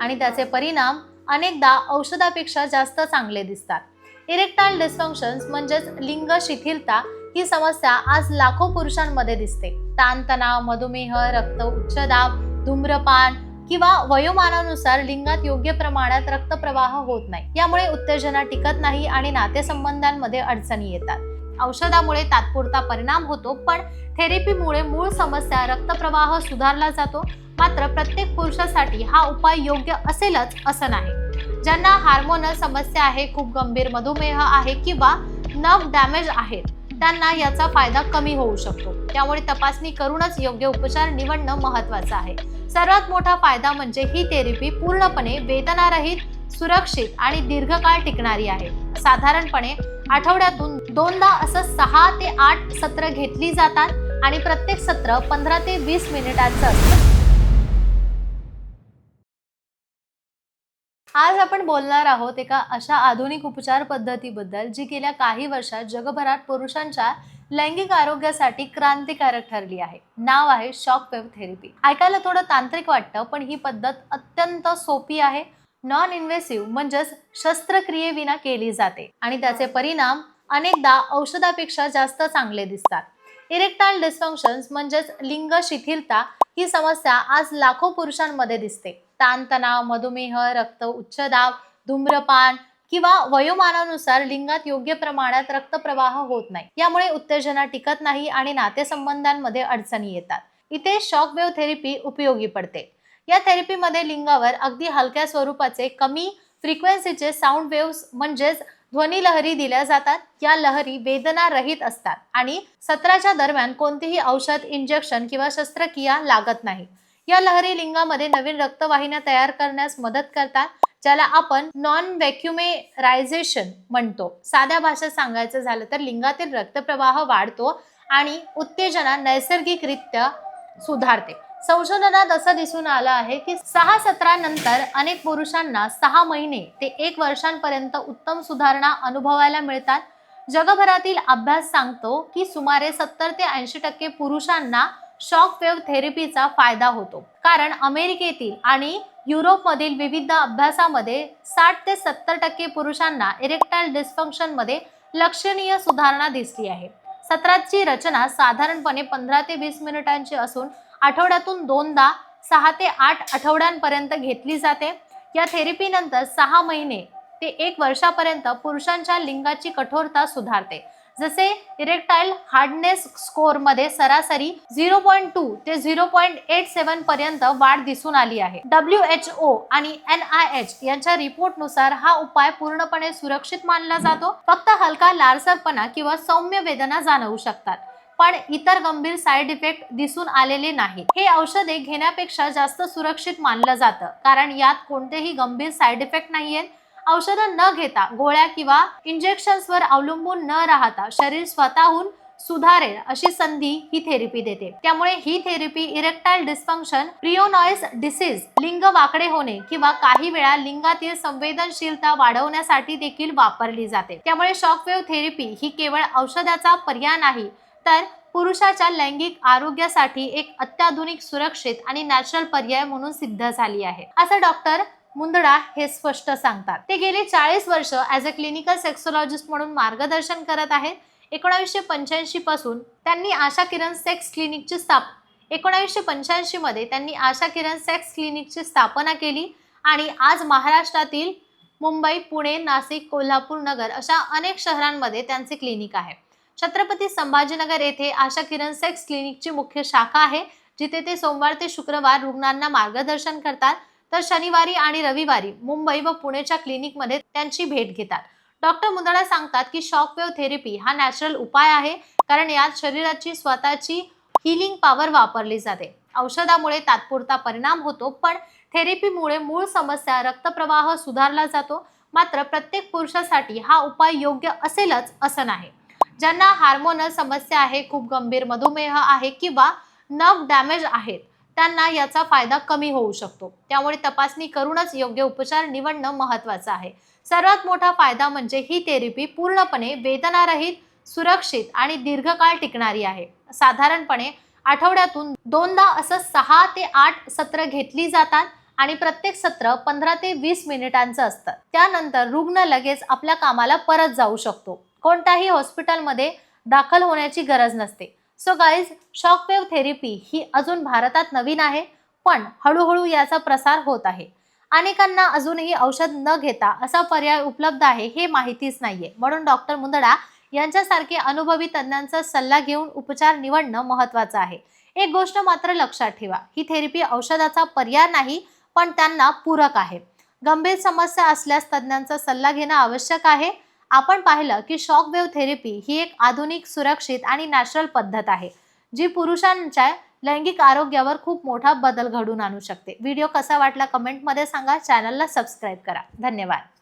आणि त्याचे परिणाम अनेकदा औषधापेक्षा जास्त चांगले दिसतात. इरेक्टाईल डिस्फंक्शन्स म्हणजेच लिंग शिथिलता ही समस्या आज लाखो पुरुषांमध्ये दिसते. ताणतणाव मधुमेह रक्त उच्च दाब धूम्रपान किंवा वयोमानानुसार लिंगात योग्य प्रमाणात रक्तप्रवाह होत नाही. यामुळे उत्तेजना टिकत नाही आणि नातेसंबंधांमध्ये अडचणी येतात. औषधामुळे तात्पुरता परिणाम होतो पण थेरपीमुळे मूळ समस्या रक्तप्रवाह सुधारला जातो. मात्र प्रत्येक पुरुषासाठी हा उपाय योग्य असेलच असं नाही. ज्यांना हार्मोनल समस्या आहे खूप गंभीर मधुमेह आहे किंवा नव डॅमेज आहेत त्यांना याचा फायदा कमी होऊ शकतो. त्यामुळे तपासणी करूनच योग्य उपचार निवडणं महत्वाचं आहे. सर्वात मोठा फायदा म्हणजे ही थेरपी पूर्णपणे वेदनारहित सुरक्षित आणि दीर्घकाळ टिकणारी आहे. साधारणपणे आठवड्यातून दोनदा असं सहा ते आठ सत्र घेतली जातात आणि प्रत्येक सत्र पंधरा ते वीस मिनिटांचं असतं. आज आपण बोलणार आहोत एका अशा आधुनिक उपचार पद्धतीबद्दल जी गेल्या काही वर्षात जगभरात पुरुषांच्या लैंगिक आरोग्यासाठी क्रांतिकारक ठरली आहे. नाव आहे शॉक वेव्ह थेरपी. ऐकायला थोडं तांत्रिक वाटतं पण ही पद्धत अत्यंत सोपी आहे नॉन इन्व्हेसिव्ह म्हणजेच शस्त्रक्रियेविना केली जाते. आणि त्याचे परिणाम अनेकदा औषधापेक्षा जास्त चांगले दिसतात. इरेक्टाईल डिस्फंक्शन्स म्हणजेच लिंग शिथिलता ही समस्या आज लाखो पुरुषांमध्ये दिसते. ताणतणाव मधुमेह रक्त उच्च दाब धूम्रपान किंवा वयोमानानुसार लिंगात योग्य प्रमाणात रक्तप्रवाह होत नाही. यामुळे उत्तेजना टिकत नाही आणि नातेसंबंधांमध्ये अडचणी येतात. इथे शॉक वेव्ह थेरपी उपयोगी पडते. या थेरपीमध्ये लिंगावर अगदी हलक्या स्वरूपाचे कमी फ्रिक्वेन्सीचे साऊंड वेव्स म्हणजेच ध्वनी लहरी दिल्या जातात. या लहरी वेदना रहित असतात आणि सत्राच्या दरम्यान कोणतेही औषध इंजेक्शन किंवा शस्त्रक्रिया लागत नाही. या लहरी लिंगामध्ये नवीन रक्तवाहिन्या तयार करण्यास मदत करतात ज्याला आपण नॉन व्हॅक्युमेरायझेशन म्हणतो. साध्या भाषेत सांगायचं झालं तर लिंगातील रक्तप्रवाह वाढतो आणि उत्तेजना नैसर्गिकरित्या सुधारते. संशोधनात असं दिसून आलं आहे की सहा सत्रानंतर अनेक पुरुषांना सहा महिने ते एक वर्षांपर्यंत उत्तम सुधारणा अनुभवायला मिळतात. जगभरातील अभ्यास सांगतो की सुमारे सत्तर ते ऐंशी टक्के पुरुषांना शॉक वेव्ह थेरपीचा फायदा होतो. कारण अमेरिकेतील आणि युरोपमधील विविध अभ्यासामध्ये साठ ते सत्तर टक्के पुरुषांना इरेक्टाईल डिस्फंक्शनमध्ये लक्षणीय सुधारणा दिसली आहे. सत्राची रचना साधारणपणे पंधरा ते वीस मिनिटांची असून आठवड्यातून दोनदा सहा ते आठ आठवड्यांपर्यंत घेतली जाते. या थेरपीनंतर सहा महिने ते एक वर्षापर्यंत पुरुषांच्या लिंगाची कठोरता सुधारते. जसे इरेक्टाईल हार्डनेस स्कोअरमध्ये सरासरी झिरो पॉईंट टू ते झिरो पॉईंट एट सेवन पर्यंत वाढ दिसून आली आहे. डब्ल्यू एच ओ आणि एन आय एच यांच्या रिपोर्टनुसार हा उपाय पूर्णपणे सुरक्षित मानला जातो. फक्त हलका लालसरपणा किंवा सौम्य वेदना जाणवू शकतात. पण इतर गंभीर साईड इफेक्ट दिसून आलेले नाही हे औषधे घेण्यापेक्षा जास्त सुरक्षित मानलं जातं. कारण यात कोणतेही गंभीर साईड इफेक्ट नाहीयेत. औषधं न घेता गोळ्या किंवा इंजेक्शन्सवर अवलंबून न राहता शरीर स्वतःहून सुधारेल अशी संधी ही थेरपी देते. त्यामुळे ही therapy erectile dysfunction Peyronie's disease लिंग वाकडे होणे किंवा काही वेळा लिंगातील संवेदनशीलता वाढवण्यासाठी देखील वापरली जाते. त्यामुळे शॉकवेव्ह थेरपी ही केवळ औषधाचा पर्याय नाही तर पुरुषाच्या लैंगिक आरोग्यासाठी एक अत्याधुनिक सुरक्षित आणि नॅचरल पर्याय म्हणून सिद्ध झाली आहे. असं डॉक्टर मुंदडा हे स्पष्ट सांगतात. ते गेली चाळीस वर्ष ॲज अ क्लिनिकल सेक्सोलॉजिस्ट म्हणून मार्गदर्शन करत आहेत. एकोणावीसशे पंच्याऐंशी पासून त्यांनी आशा किरण सेक्स क्लिनिकची स्थाप एकोणावीसशे पंच्याऐंशी मध्ये त्यांनी आशा किरण सेक्स क्लिनिकची स्थापना केली आणि आज महाराष्ट्रातील मुंबई पुणे नाशिक कोल्हापूर नगर अशा अनेक शहरांमध्ये त्यांचे क्लिनिक आहे. छत्रपती संभाजीनगर येथे आशा किरण सेक्स क्लिनिकची मुख्य शाखा आहे जिथे ते सोमवार ते शुक्रवार रुग्णांना मार्गदर्शन करतात. तर शनिवारी आणि रविवारी मुंबई व पुणेच्या क्लिनिकमध्ये त्यांची भेट घेतात. डॉक्टर मुंदडा सांगतात की शॉकवेव्ह थेरपी हा नॅचरल उपाय आहे कारण यात शरीराची स्वतःची हिलिंग पॉवर वापरली जाते. औषधामुळे तात्पुरता परिणाम होतो पण थेरपीमुळे मूळ समस्या रक्तप्रवाह सुधारला जातो. मात्र प्रत्येक पुरुषासाठी हा उपाय योग्य असेलच असं नाही. ज्यांना हार्मोनल समस्या आहे खूप गंभीर मधुमेह आहे किंवा नर्व डॅमेज आहेत त्यांना याचा फायदा कमी होऊ शकतो. त्यामुळे तपासणी करूनच योग्य उपचार निवडणं महत्वाचं आहे. सर्वात मोठा फायदा म्हणजे ही थेरपी पूर्णपणे वेदनारहित सुरक्षित आणि दीर्घकाळ टिकणारी आहे. साधारणपणे आठवड्यातून दोनदा असं सहा ते आठ सत्र घेतली जातात आणि प्रत्येक सत्र पंधरा ते वीस मिनिटांचं असतं. त्यानंतर रुग्ण लगेच आपल्या कामाला परत जाऊ शकतो. कोणत्याही हॉस्पिटलमध्ये दाखल होण्याची गरज नसते. सो गाईज शॉकवेव्ह थेरपी ही अजून भारतात नवीन आहे पण हळूहळू याचा प्रसार होत आहे. अनेकांना अजूनही औषध न घेता असा पर्याय उपलब्ध आहे हे माहितीच नाहीये. म्हणून डॉक्टर मुंदडा यांच्यासारखे अनुभवी तज्ज्ञांचा सल्ला घेऊन उपचार निवडणं महत्वाचं आहे. एक गोष्ट मात्र लक्षात ठेवा ही थेरपी औषधाचा पर्याय नाही पण त्यांना पूरक आहे. गंभीर समस्या असल्यास तज्ज्ञांचा सल्ला घेणं आवश्यक आहे. आपण पाहिलं की शॉक वेव्ह थेरपी ही एक आधुनिक सुरक्षित आणि नॅचरल पद्धत आहे जी पुरुषांच्या लैंगिक आरोग्यावर खूप मोठा बदल घडून आणू शकते. व्हिडिओ कसा वाटला कमेंटमध्ये सांगा. चॅनलला सबस्क्राईब करा. धन्यवाद.